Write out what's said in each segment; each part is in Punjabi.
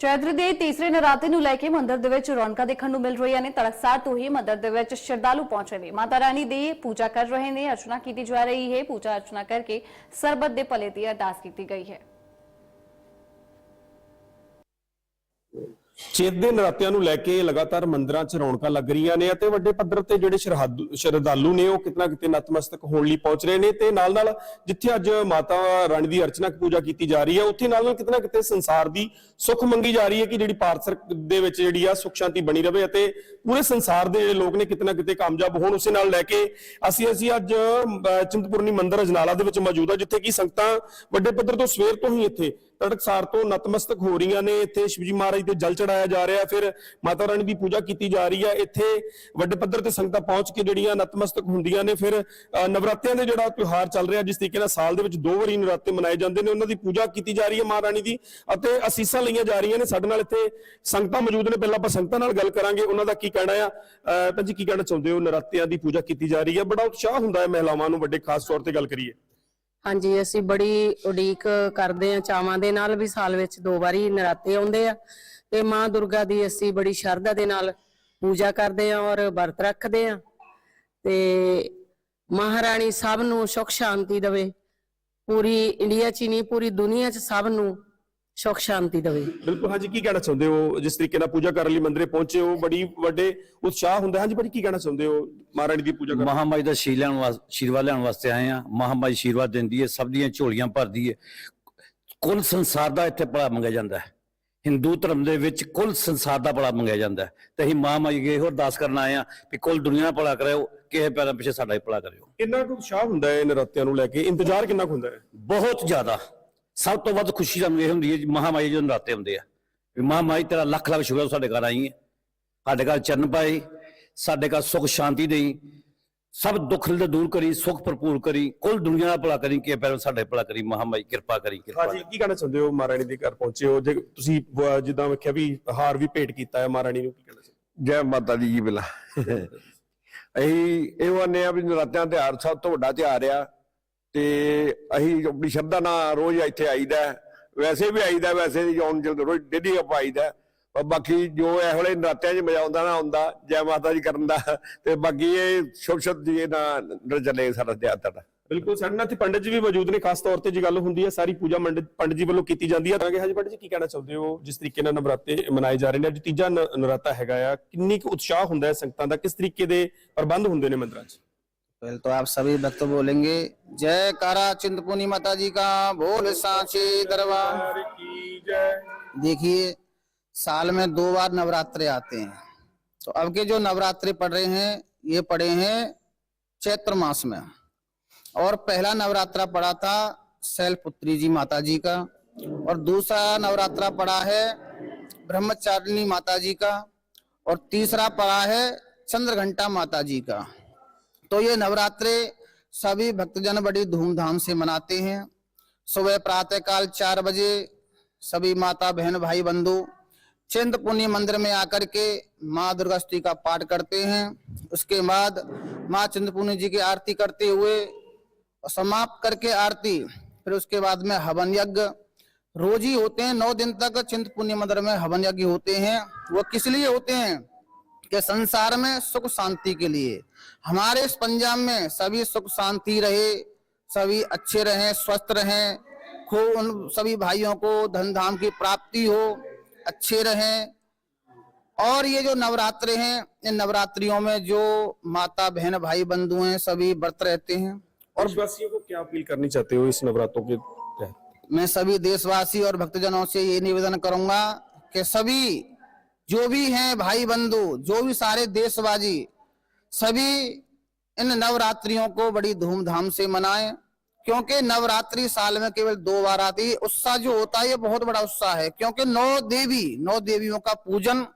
ਚੈਤਰ ਦੇ ਤੀਸਰੇ ਨਰਾਤੇ ਨੂੰ ਲੈ ਕੇ ਮੰਦਰ ਦੇ ਵਿੱਚ ਰੌਣਕਾਂ ਦੇਖਣ ਨੂੰ ਮਿਲ ਰਹੀਆਂ ਨੇ। ਤੜਕਸਾਰ ਤੋਂ ਹੀ ਮੰਦਰ ਦੇ ਵਿੱਚ ਸ਼ਰਧਾਲੂ ਪਹੁੰਚੇ ਨੇ। ਮਾਤਾ ਰਾਣੀ ਦੀ ਪੂਜਾ ਕਰ ਰਹੇ ਨੇ, ਅਰਚਨਾ ਕੀਤੀ ਜਾ ਰਹੀ ਹੈ। ਪੂਜਾ ਅਰਚਨਾ ਕਰਕੇ ਸਰਬਤ ਦੇ ਭਲੇ ਦੀ ਅਰਦਾਸ ਕੀਤੀ ਗਈ ਹੈ। ਚੇਤ ਦੇ ਨਰਾਤਿਆਂ ਨੂੰ ਲੈ ਕੇ ਲਗਾਤਾਰ ਮੰਦਰਾਂ 'ਚ ਰੌਣਕਾਂ ਲੱਗ ਰਹੀਆਂ ਨੇ ਅਤੇ ਵੱਡੇ ਪੱਧਰ ਤੇ ਜਿਹੜੇ ਸ਼ਰਹਾਦੂ- ਸ਼ਰਧਾਲੂ ਨੇ ਉਹ ਕਿਤਨਾ ਕਿਤੇ ਨਤਮਸਤਕ ਹੋਣ ਲਈ ਪਹੁੰਚ ਰਹੇ ਨੇ ਤੇ ਨਾਲ ਨਾਲ ਜਿੱਥੇ ਅੱਜ ਮਾਤਾ ਰਾਣੀ ਦੀ ਅਰਚਨਾ ਪੂਜਾ ਕੀਤੀ ਜਾ ਰਹੀ ਹੈ ਉੱਥੇ ਨਾਲ ਨਾਲ ਕਿਤਨਾ ਕਿਤੇ ਸੰਸਾਰ ਦੀ ਸੁੱਖ ਮੰਗੀ ਜਾ ਰਹੀ ਹੈ ਕਿ ਜਿਹੜੀ ਪਾਰਸਰ ਦੇ ਵਿੱਚ ਜਿਹੜੀ ਆ ਸੁੱਖ ਸ਼ਾਂਤੀ ਬਣੀ ਰਵੇ ਅਤੇ ਪੂਰੇ ਸੰਸਾਰ ਦੇ ਜਿਹੜੇ ਲੋਕ ਨੇ ਕਿਤਨਾ ਕਿਤੇ ਕਾਮਯਾਬ ਹੋਣ ਉਸੇ ਨਾਲ ਲੈ ਕੇ ਅਸੀਂ ਅਸੀਂ ਅੱਜ ਅਹ, ਚਿੰਤਪੁਰਨੀ ਮੰਦਿਰ ਅਜਨਾਲਾ ਦੇ ਵਿੱਚ ਮੌਜੂਦ ਆ ਜਿੱਥੇ ਕਿ ਸੰਗਤਾਂ ਵੱਡੇ ਪੱਧਰ ਤੋਂ ਸਵੇਰ ਤੋਂ ਹੀ ਇੱਥੇ ਤੜਕਸਾਰ ਤੋਂ ਨਤਮਸਤਕ ਹੋ ਰਹੀਆਂ ਨੇ। ਇੱਥੇ ਸ਼ਿਵਜੀ ਮਹਾਰਾਜ ਤੇ ਜਲ ਚੜਾਇਆ ਜਾ ਰਿਹਾ। ਫਿਰ ਮਾਤਾ ਰਾਣੀ ਦੀ ਪੂਜਾ ਕੀਤੀ ਜਾ ਰਹੀ ਹੈ। ਇੱਥੇ ਵੱਡੇ ਪੱਧਰ ਤੇ ਸੰਗਤਾਂ ਪਹੁੰਚ ਕੇ ਜਿਹੜੀਆਂ ਨਤਮਸਤਕ ਹੁੰਦੀਆਂ ਨੇ। ਫਿਰ ਅਹ, ਨਵਰਾਤਿਆਂ ਦੇ ਜਿਹੜਾ ਤਿਉਹਾਰ ਚੱਲ ਰਿਹਾ ਜਿਸ ਤਰੀਕੇ ਨਾਲ ਸਾਲ ਦੇ ਵਿੱਚ ਦੋ ਵਾਰੀ ਨਵਰਾਤੇ ਮਨਾਏ ਜਾਂਦੇ ਨੇ ਉਹਨਾਂ ਦੀ ਪੂਜਾ ਕੀਤੀ ਜਾ ਰਹੀ ਹੈ ਮਾਤਾ ਰਾਣੀ ਦੀ ਅਤੇ ਅਸੀਸਾਂ ਲਈਆਂ ਜਾ ਰਹੀਆਂ ਨੇ। ਸਾਡੇ ਨਾਲ ਇੱਥੇ ਸੰਗਤਾਂ ਮੌਜੂਦ ਨੇ। ਪਹਿਲਾਂ ਆਪਾਂ ਸੰਗਤਾਂ ਨਾਲ ਗੱਲ ਕਰਾਂਗੇ। ਉਹਨਾਂ ਦਾ ਕੀ ਕਹਿਣਾ ਆ? ਅਹ, ਭੈਣ ਜੀ ਕੀ ਕਹਿਣਾ ਚਾਹੁੰਦੇ ਹੋ? ਨਰਾਤਿਆਂ ਦੀ ਪੂਜਾ ਕੀਤੀ ਜਾ ਰਹੀ ਹੈ। ਬੜਾ ਉਤਸ਼ਾਹ ਹੁੰਦਾ ਹੈ ਮਹਿਲਾਵਾਂ ਨੂੰ ਵੱਡੇ ਖਾਸ ਤੌਰ ਤੇ ਗੱਲ ਕਰੀਏ। ਹਾਂਜੀ, ਅਸੀਂ ਬੜੀ ਉਡੀਕ ਕਰਦੇ ਹਾਂ ਚਾਵਾਂ ਦੇ ਨਾਲ ਵੀ ਸਾਲ ਵਿੱਚ ਦੋ ਵਾਰੀ ਨਰਾਤੇ ਆਉਂਦੇ ਆ ਤੇ ਮਾਂ ਦੁਰਗਾ ਦੀ ਅਸੀਂ ਬੜੀ ਸ਼ਰਧਾ ਦੇ ਨਾਲ ਪੂਜਾ ਕਰਦੇ ਹਾਂ ਔਰ ਵਰਤ ਰੱਖਦੇ ਹਾਂ ਤੇ ਮਹਾਰਾਣੀ ਸਭ ਨੂੰ ਸੁਖ ਸ਼ਾਂਤੀ ਦੇਵੇ, ਪੂਰੀ ਇੰਡੀਆ 'ਚ ਹੀ ਨਹੀਂ, ਪੂਰੀ ਦੁਨੀਆ 'ਚ ਸਭ ਨੂੰ ਸੁਖ ਸ਼ਾਂਤੀ ਦੇਵੇ। ਬਿਲਕੁਲ ਹਾਂਜੀ ਕੀ ਕਹਿਣਾ ਚਾਹੁੰਦੇ ਹੋ? ਜਿਸ ਤਰੀਕੇ ਨਾਲ ਪੂਜਾ ਕਰਨ ਲਈ ਮੰਦਿਰੇ ਪਹੁੰਚੇ ਹੋ ਬੜੀ ਵੱਡੇ ਉਤਸ਼ਾਹ ਹੁੰਦਾ ਹੈ। ਹਾਂਜੀ ਭਾਜੀ ਕੀ ਕਹਿਣਾ ਚਾਹੁੰਦੇ ਹੋ? ਮਹਾਰਾਣੀ ਦੀ ਪੂਜਾ ਕਰਨ ਮਹਾਮਾਈ ਦਾ ਸ਼ੀਰ ਲੈਣ ਵਾਸਤੇ ਆਸ਼ੀਰਵਾਦ ਲੈਣ ਵਾਸਤੇ ਆਏ ਆ। ਮਹਾਮਾਈ ਆਸ਼ੀਰਵਾਦ ਦਿੰਦੀ ਹੈ ਸਭ ਦੀਆਂ ਝੋਲੀਆਂ ਭਰਦੀ ਹੈ। ਕੁੱਲ ਸੰਸਾਰ ਦਾ ਇੱਥੇ ਭਲਾ ਮੰਗਿਆ ਜਾਂਦਾ ਹੈ। ਹਿੰਦੂ ਧਰਮ ਦੇ ਵਿੱਚ ਕੁੱਲ ਸੰਸਾਰ ਦਾ ਭਲਾ ਮੰਗਿਆ ਜਾਂਦਾ ਹੈ। ਤੇ ਅਸੀਂ ਮਹਾਮਾਈ ਅੱਗੇ ਇਹੋ ਅਰਦਾਸ ਕਰਨ ਆਏ ਆ ਕਿ ਕੁੱਲ ਦੁਨੀਆ ਦਾ ਭਲਾ ਕਰਿਓ ਕਿਸੇ ਪੈਰਾਂ ਪਿੱਛੇ ਸਾਡਾ ਹੀ ਭਲਾ ਕਰਿਓ। ਕਿੰਨਾ ਕੁ ਉਤਸ਼ਾਹ ਹੁੰਦਾ ਹੈ ਨਰਾਤਿਆਂ ਨੂੰ ਲੈ ਕੇ? ਇੰਤਜ਼ਾਰ ਕਿੰਨਾ ਕੁ ਹੁੰਦਾ ਹੈ? ਬਹੁਤ ਜ਼ਿਆਦਾ। ਸਭ ਤੋਂ ਵੱਧ ਖੁਸ਼ੀ ਸਾਨੂੰ ਇਹ ਹੁੰਦੀ ਹੈ ਜੀ ਮਹਾਮਾਈ ਜਦੋਂ ਨਰਾਤੇ ਹੁੰਦੇ ਆ ਵੀ ਮਹਾਮਾਈ ਤੇਰਾ ਲੱਖ ਲੱਖ ਸ਼ੁਕਰ ਸਾਡੇ ਘਰ ਆਈ ਹੈ। ਸਾਡੇ ਘਰ ਚਰਨ ਪਾਏ ਸਾਡੇ ਘਰ ਸੁਖ ਸ਼ਾਂਤੀ ਦੇਈ ਸਭ ਦੁੱਖ ਦੇ ਦੂਰ ਕਰੀ ਸੁਖ ਭਰਪੂਰ ਕਰੀ ਕੁੱਲ ਦੁਨੀਆ ਦਾ ਭਲਾ ਕਰੀ ਕਿ ਪਹਿਲਾਂ ਸਾਡੇ ਭਲਾ ਕਰੀ ਮਹਾਮਾਈ ਕਿਰਪਾ ਕਰੀ ਕਿਰਪਾ ਹਾਂਜੀ ਕੀ ਕਹਿਣਾ ਚਾਹੁੰਦੇ ਹੋ ਮਹਾਰਾਣੀ ਦੇ ਘਰ ਪਹੁੰਚੇ ਹੋ? ਜੇ ਤੁਸੀਂ ਜਿੱਦਾਂ ਵੇਖਿਆ ਵੀ ਹਾਰ ਵੀ ਭੇਟ ਕੀਤਾ ਹੈ ਮਹਾਰਾਣੀ ਨੂੰ ਕੀ ਕਹਿਣਾ ਚਾਹੁੰਦੇ ਜੈ ਮਾਤਾ ਦੀ ਜੀ ਬਿਲਾ। ਅਸੀਂ ਇਹ ਆਨੇ ਆ ਵੀ ਨਰਾਤਿਆਂ ਤਿਉਹਾਰ ਸਭ ਤੋਂ ਵੱਡਾ ਤਿਉਹਾਰ ਆ। ਤੇ ਅਸੀਂ ਆਪਣੀ ਸ਼ਰਧਾ ਨਾਲ ਰੋਜ਼ ਇੱਥੇ ਆਈਦਾ ਹੈ। ਵੈਸੇ ਵੀ ਆਈਦਾ, ਵੈਸੇ ਵੀ ਆਉਣ ਜਲਦ ਰੋਜ਼ ਡੇਲੀ ਆਪਾਂ ਆਈਦਾ ਬਾਕੀ ਜੋ ਇਹ ਵੇਲੇ ਨਰਾਤਿਆਂ 'ਚ ਮਜ਼ਾ ਆਉਂਦਾ ਨਾ, ਆਉਂਦਾ, ਜੈ ਮਾਤਾ ਜੀ ਕਰਨ ਦਾ, ਤੇ ਬਾਕੀ ਇਹ ਸ਼ੁਭ ਸ਼ਬਦ ਜੀ ਨਾਲ ਚੱਲੇ ਸਾਡਾ ਤਿਉਹਾਰ ਤੁਹਾਡਾ ਬਿਲਕੁਲ, ਸਾਡੇ ਨਾਲ ਇੱਥੇ ਪੰਡਿਤ ਜੀ ਵੀ ਮੌਜੂਦ ਨੇ, ਖਾਸ ਤੌਰ ਤੇ ਜੀ ਗੱਲ ਹੁੰਦੀ ਹੈ, ਸਾਰੀ ਪੂਜਾ ਮੰਡਿਤ ਪੰਡਿਤ ਜੀ ਵੱਲੋਂ ਕੀਤੀ ਜਾਂਦੀ ਹੈ। ਤਾਂ ਕਿ ਹਾਂਜੀ, ਪੰਡਿਤ ਜੀ, ਕੀ ਕਹਿਣਾ ਚਾਹੁੰਦੇ ਹੋ? ਜਿਸ ਤਰੀਕੇ ਨਾਲ ਨਵਰਾਤੇ ਮਨਾਏ ਜਾ ਰਹੇ ਨੇ, ਅੱਜ ਤੀਜਾ ਨਰਾਤਾ ਹੈਗਾ ਆ, ਕਿੰਨੀ ਕੁ ਉਤਸ਼ਾਹ ਹੁੰਦਾ ਹੈ ਸੰਗਤਾਂ ਦਾ? ਕਿਸ ਤਰੀਕੇ ਦੇ ਪ੍ਰਬੰਧ ਹੁੰਦੇ ਨੇ ਮੰਦਿਰਾਂ 'ਚ? पहले तो आप सभी भक्त बोलेंगे जय कारा चिंतपुनी माता जी का बोल सांचे दरबार। देखिए साल में दो बार नवरात्रे आते हैं। तो अब के जो नवरात्रे पड़ रहे हैं ये पड़े हैं चैत्र मास में। और पहला नवरात्रा पड़ा था शैलपुत्री जी माता जी का और दूसरा नवरात्रा पड़ा है ब्रह्मचारिणी माता जी का और तीसरा पड़ा है चंद्रघंटा माता जी का। तो ये नवरात्रे सभी भक्तजन बड़ी धूमधाम से मनाते हैं। सुबह प्रातः काल चार बजे सभी माता, बहन, भाई, बंधु चिंतपुर्णी मंदिर में आकर के माँ दुर्गा का पाठ करते हैं। उसके बाद माँ चिंतपुर्णी जी की आरती करते हुए समाप्त करके आरती, फिर उसके बाद में हवन यज्ञ। रोज ही होते हैं, नौ दिन तक चिंतपुर्णी मंदिर में हवन यज्ञ होते हैं। वो किस लिए होते हैं? कि संसार में सुख शांति के लिए। हमारे इस पंजाब में सभी सुख शांति रहे सभी अच्छे रहें स्वस्थ रहें खूब उन सभी भाइयों को धन धाम की प्राप्ति हो अच्छे रहें। और ये जो नवरात्रे हैं इन नवरात्रियों में जो माता बहन भाई बंधु हैं सभी व्रत रहते हैं। और विश्वासियों को क्या अपील करनी चाहते हो इस नवरात्रों के तहत? मैं सभी देशवासी और भक्तजनों से ये निवेदन करूँगा कि सभी जो भी हैं भाई बंधु, जो भी सारे देशवासी, सभी इन नवरात्रियों को बड़ी धूमधाम से मनाएँ, क्योंकि नवरात्रि साल में केवल दो बार आती है। उत्साह जो होता है, ये बहुत बड़ा उत्साह है, क्योंकि नौ देवी, नौ देवियों का पूजन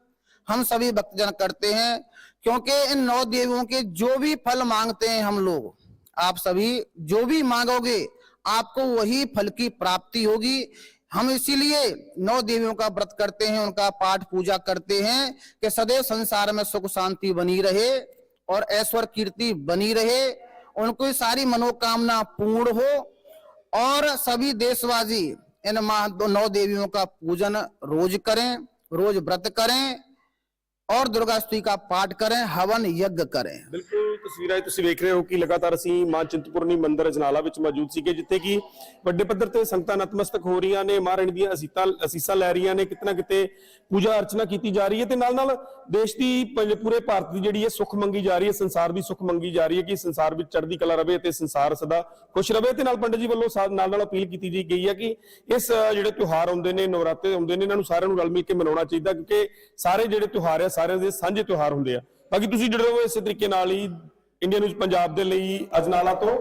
हम सभी भक्तजन करते हैं, क्योंकि इन नौ देवियों के जो भी फल मांगते हैं हम लोग, आप सभी जो भी मांगोगे, आपको वही फल की प्राप्ति होगी। हम इसीलिए नौ देवियों का व्रत करते हैं, उनका पाठ पूजा करते हैं कि सदैव संसार में सुख शांति बनी रहे और ऐश्वर कीर्ति बनी रहे, उनकी सारी मनोकामना पूर्ण हो और सभी देशवासी इन माह नौ देवियों का पूजन रोज करें, रोज व्रत करें और दुर्गा स्तुति का पाठ करें, हवन यज्ञ करें। बिल्कुल। ਤਸਵੀਰਾਂ 'ਚ ਤੁਸੀਂ ਵੇਖ ਰਹੇ ਹੋ ਕਿ ਲਗਾਤਾਰ ਅਸੀਂ ਮਾਂ ਚਿੰਤਪੁਰਨੀ ਮੰਦਿਰ ਅਜਨਾਲਾ ਵਿੱਚ ਮੌਜੂਦ ਸੀਗੇ, ਜਿੱਥੇ ਕਿ ਵੱਡੇ ਪੱਧਰ ਤੇ ਸੰਗਤਾਂ ਨਤਮਸਤਕ ਹੋ ਰਹੀਆਂ ਨੇ ਮਹਾਰਾਣੀ ਦੀਆਂ ਅਸੀਤਾਂ, ਅਸੀਸਾਂ ਲੈ ਰਹੀਆਂ ਨੇ ਕਿਤਨਾ ਕਿਤੇ ਪੂਜਾ ਅਰਚਨਾ ਕੀਤੀ ਜਾ ਰਹੀ ਹੈ ਤੇ ਨਾਲ ਨਾਲ ਦੇਸ਼ ਦੀ ਪੂਰੇ ਭਾਰਤ ਦੀ ਜਿਹੜੀ ਹੈ ਸੁੱਖ ਮੰਗੀ ਜਾ ਰਹੀ ਹੈ, ਸੰਸਾਰ ਦੀ ਸੁੱਖ ਮੰਗੀ ਜਾ ਰਹੀ ਹੈ ਕਿ ਸੰਸਾਰ ਵਿੱਚ ਚੜ੍ਹਦੀ ਕਲਾ ਰਵੇ ਤੇ ਸੰਸਾਰ ਸਦਾ ਖੁਸ਼ ਰਵੇ ਤੇ ਨਾਲ ਪੰਡਤ ਜੀ ਵੱਲੋਂ ਸਾ- ਨਾਲ ਨਾਲ ਅਪੀਲ ਕੀਤੀ ਜੀ ਗਈ ਹੈ ਕਿ ਇਸ, ਜਿਹੜੇ ਤਿਉਹਾਰ ਆਉਂਦੇ ਨੇ, ਨਵਰਾਤੇ ਆਉਂਦੇ ਨੇ, ਇਹਨਾਂ ਨੂੰ ਸਾਰਿਆਂ ਨੂੰ ਰਲ ਮਿਲ ਕੇ ਮਨਾਉਣਾ ਚਾਹੀਦਾ, ਕਿਉਂਕਿ ਸਾਰੇ ਜਿਹੜੇ ਤਿਉਹਾਰ ਆ, ਸਾਰਿਆਂ ਦੇ ਸਾਂਝੇ ਤਿਉਹਾਰ ਹੁੰਦੇ ਆ। ਬਾਕੀ ਤੁਸੀਂ ਜੁੜੇ ਰਹੋ ਇਸੇ ਤਰੀਕੇ ਨਾਲ ਹੀ ਇੰਡੀਆ ਨਿਊਜ਼ ਪੰਜਾਬ ਦੇ ਲਈ ਅਜਨਾਲਾ ਤੋਂ